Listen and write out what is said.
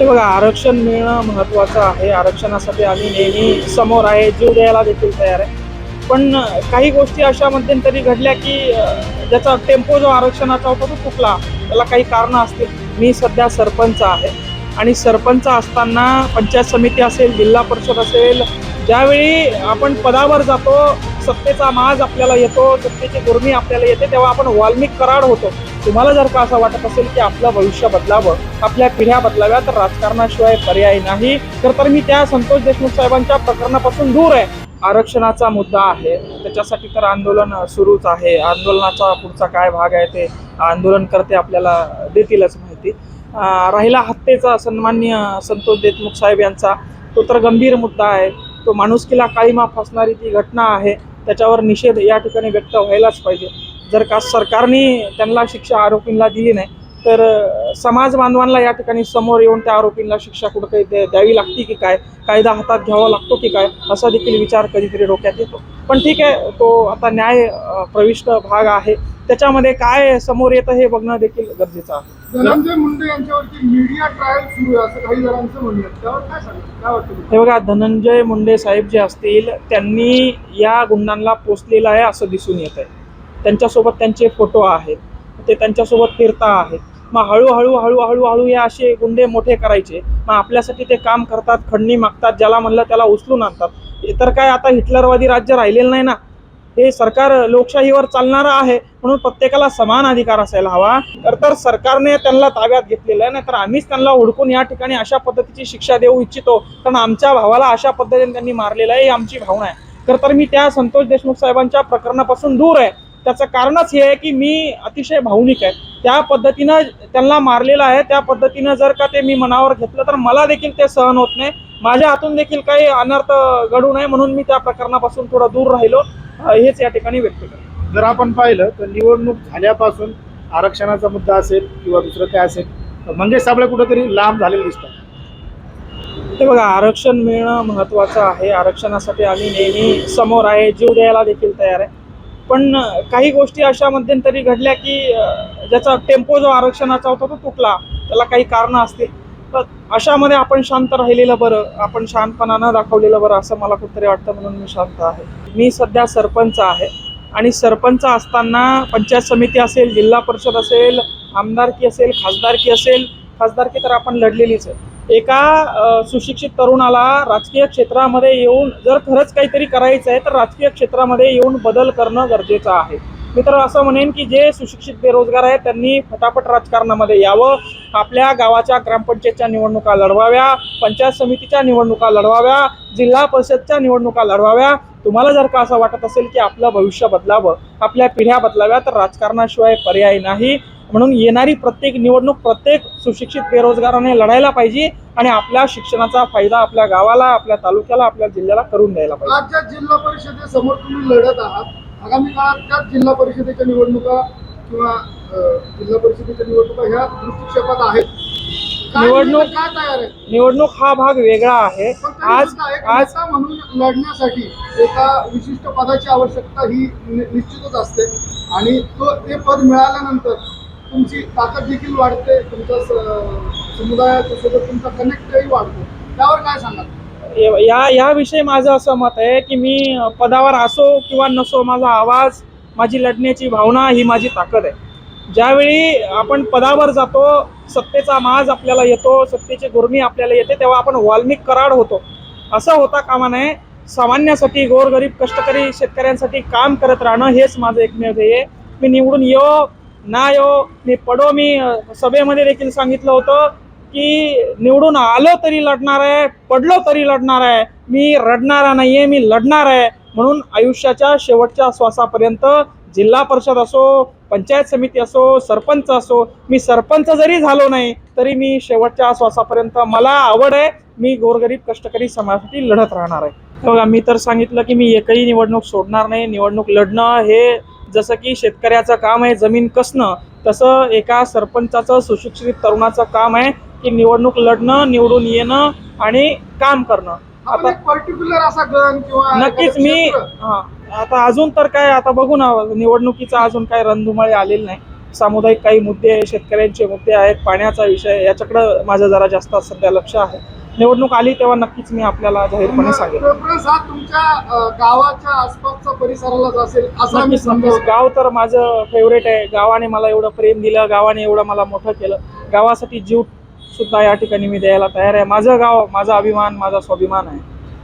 हे बघा आरक्षण मिळणं महत्त्वाचं आहे. आरक्षणासाठी आम्ही नेहमी समोर आहे जीव द्यायला देखील तयार आहे. पण काही गोष्टी अशा मध्यंतरी घडल्या की ज्याचा टेम्पो जो आरक्षणाचा होता तो चुकला त्याला काही कारणं असतील. मी सध्या सरपंच आहे. आणि सरपंच असताना पंचायत समिती असेल जिल्हा परिषद असेल ज्यावेळी आपण पदावर जातो सत्तेचा माज आपल्याला येतो सत्तेची दुर्मी आपल्याला येते तेव्हा आपण वाल्मिक कराड होतो. तुम्हाला जर का असं वाटत असेल की आपलं भविष्य बदलावं आपल्या पिढ्या बदलाव्या तर राजकारणाशिवाय पर्याय नाही. तर तर मी त्या संतोष देशमुख साहेबांच्या प्रकरणापासून दूर आहे. आरक्षणाचा मुद्दा आहे. त्याच्यासाठी तर आंदोलन सुरूच आहे. आंदोलनाचा पुढचा काय भाग आहे ते आंदोलनकर्ते आपल्याला देतीलच माहिती. राहिला हत्येचा सन्मान्य संतोष देशमुख साहेब यांचा. तो तर गंभीर मुद्दा आहे. तो माणुसकीला काळीमा असणारी ती घटना आहे. त्याच्यावर निषेध या ठिकाणी व्यक्त व्हायलाच पाहिजे. जर का सरकारने त्यांना शिक्षा आरोपींना दिली नाही तर समाज बांधवांना या ठिकाणी समोर येऊन त्या आरोपींना शिक्षा कुठं काही द्या- द्यावी लागते की काय? कायदा हातात घ्यावा लागतो की काय? असा देखील विचार कधीतरी डोक्यात येतो. पण ठीक आहे तो आता न्याय प्रविष्ट भाग आहे. त्याच्यामध्ये काय समोर येतं हे बघणं देखील गरजेचं आहे. धनंजय मुंडे यांच्यावरती मीडिया ट्रायल सुरू आहे असं काही जणांचं म्हणणं त्यावर काय सांगितलं काय वाटतं हे बघा धनंजय मुंडे साहेब जे असतील त्यांनी या गुंडांना पोचलेलं आहे असं दिसून येत आहे. त्यांच्यासोबत त्यांचे फोटो आहेत. ते त्यांच्यासोबत फिरता आहेत. मग हळूहळू हळूहळू हळू हे असे गुंडे मोठे करायचे. मग आपल्यासाठी ते काम करतात खंडणी मागतात ज्याला म्हणलं त्याला उचलून आणतात. तर काय आता हिटलरवादी राज्य राहिलेलं नाही ना? हे सरकार लोकशाहीवर चालणारं आहे म्हणून प्रत्येकाला समान अधिकार असायला हवा. तर तर सरकारने त्यांना ताब्यात घेतलेलं आहे नाहीतर आम्हीच त्यांना हुडकून या ठिकाणी अशा पद्धतीची शिक्षा देऊ इच्छितो. कारण आमच्या भावाला अशा पद्धतीने त्यांनी मारलेलं आहे ही आमची भावना आहे. तर तर मी त्या संतोष देशमुख साहेबांच्या प्रकरणापासून दूर आहे. त्याचं कारणच हे आहे की मी अतिशय भावनिक आहे. त्या पद्धतीनं त्यांना मारलेलं आहे त्या पद्धतीनं जर का ते मी मनावर घेतलं तर मला देखील ते सहन होत नाही. माझ्या हातून देखील काही अनर्थ घडू नये म्हणून मी त्या प्रकरणापासून थोडं दूर राहिलो. हेच या ठिकाणी व्यक्त करतो. जर आपण पाहिलं तर निवडणूक झाल्यापासून आरक्षणाचा मुद्दा असेल किंवा दुसरं काय असेल मंगेश साबळे कुठेतरी लांब झालेले दिसतात. ते बघा आरक्षण मिळणं महत्त्वाचं आहे. आरक्षणासाठी आम्ही नेहमी समोर आहे जीव द्यायला देखील तयार आहे. पण काही गोष्टी अशा मध्यंतरी घडल्या की ज्याचा टेम्पो जो आरक्षणाचा होता तो तुटला. त्याला काही कारणं असतील. तर अशामध्ये आपण शांत राहिलेलं बरं आपण शांतपणानं दाखवलेलं बरं असं मला कुठेतरी वाटतं म्हणून मी शांत आहे. मी सध्या सरपंच आहे आणि सरपंच असताना पंचायत समिती असेल जिल्हा परिषद असेल आमदारकी असेल खासदारकी असेल खासदारकी तर आपण लढलेलीच आहे. एका सुशिक्षित तरुणाला राजकीय क्षेत्रामध्ये येऊन जर खरंच काहीतरी करायचं आहे तर राजकीय क्षेत्रामध्ये येऊन बदल करणं गरजेचं आहे. मी तर असं म्हणेन की जे सुशिक्षित बेरोजगार आहेत त्यांनी फटाफट राजकारणामध्ये यावं. आपल्या गावाच्या ग्रामपंचायतच्या निवडणुका लढवाव्या पंचायत समितीच्या निवडणुका लढवाव्या जिल्हा परिषदच्या निवडणुका लढवाव्या. तुम्हाला जर का असं वाटत असेल की आपलं भविष्य बदलावं आपल्या पिढ्या बदलाव्या तर राजकारणाशिवाय पर्याय नाही. म्हणून येणारी प्रत्येक निवडणूक प्रत्येक सुशिक्षित बेरोजगाराने लढायला पाहिजे आणि आपल्या शिक्षणाचा फायदा आपल्या गावाला आपल्या तालुक्याला आपल्या जिल्ह्याला करून द्यायला पाहिजे. जिल्हा परिषदेसमोर तुम्ही लढत आहात आगामी काळात त्याच जिल्हा परिषदेच्या निवडणुका किंवा जिल्हा परिषदेच्या निवडणुका ह्या दृष्टिक्षेपात आहेत. निवडणूक- काय तयार आहे निवडणूक हा भाग वेगळा आहे. आज आज म्हणून लढण्यासाठी एका विशिष्ट पदाची आवश्यकता ही निश्चितच असते. आणि तो ते पद मिळाल्यानंतर तुमची ताकद देखील वाढते तुमच्या स- समुदायाच्या सोबत तुमचा कनेक्टही वाढतो. त्यावर काय सांगाल? या याविषयी माझं असं मत आहे की मी पदावर असो किंवा नसो माझा आवाज माझी लढण्याची भावना ही माझी ताकद आहे. ज्यावेळी आपण पदावर जातो सत्तेचा माज आपल्याला येतो सत्तेची गुर्मी आपल्याला येते तेव्हा आपण वाल्मिक कराड होतो. असं होता कामा नये. सामान्यासाठी गोरगरीब कष्टकरी शेतकऱ्यांसाठी काम करत राहणं हेच माझं एकमेव ध्येय. मी निवडून येऊ ना येऊ मी पडो. मी सभेमध्ये देखील सांगितलं होतं की निवडून आलो तरी लढणार आहे पडलो तरी लढणार आहे. मी रडणारा नाही आहे मी लढणार आहे. म्हणून आयुष्याच्या शेवटच्या श्वासापर्यंत जिल्हा परिषद असो पंचायत समिती असो सरपंच असो मी सरपंच जरी झालो नाही तरी मी शेवटच्या श्वासापर्यंत मला आवड आहे. मी गोरगरीब कष्टकरी समाजासाठी लढत राहणार आहे. बघा मी तर सांगितलं की मी एकही निवडणूक सोडणार नाही. निवडणूक लढणं हे जसं की शेतकऱ्याचं काम आहे जमीन कसणं तसं एका सरपंचाचं सुशिक्षित तरुणाचं काम आहे. की निवडणूक लढणं निवडून येणं आणि काम करणं. आता पर्टिक्युलर असा गण किंवा नक्कीच मी हा आता अजून तर काय आता बघू ना निवडणुकीचा अजून काय रणधुमाळी आलेली नाही. सामुदायिक काही मुद्दे शेतकऱ्यांचे मुद्दे आहेत पाण्याचा विषय याच्याकडं माझं जरा जास्त सध्या लक्ष आहे. निवडणूक आली तेव्हा नक्कीच मी आपल्याला जाहीरपणे सांगेन. प्रेफरन्स हा तुमच्या गावाच्या आसपासच्या परिसरालाच असेल असं आम्ही नक्कीच नक्कीच. समजावतो गाव तर माझं फेवरेट आहे. गावाने मला एवढं प्रेम दिलं गावाने एवढं मला मोठं केलं. गावासाठी जीव सुद्धा या ठिकाणी मी द्यायला तयार आहे. माझं गाव माझा अभिमान माझा स्वाभिमान आहे.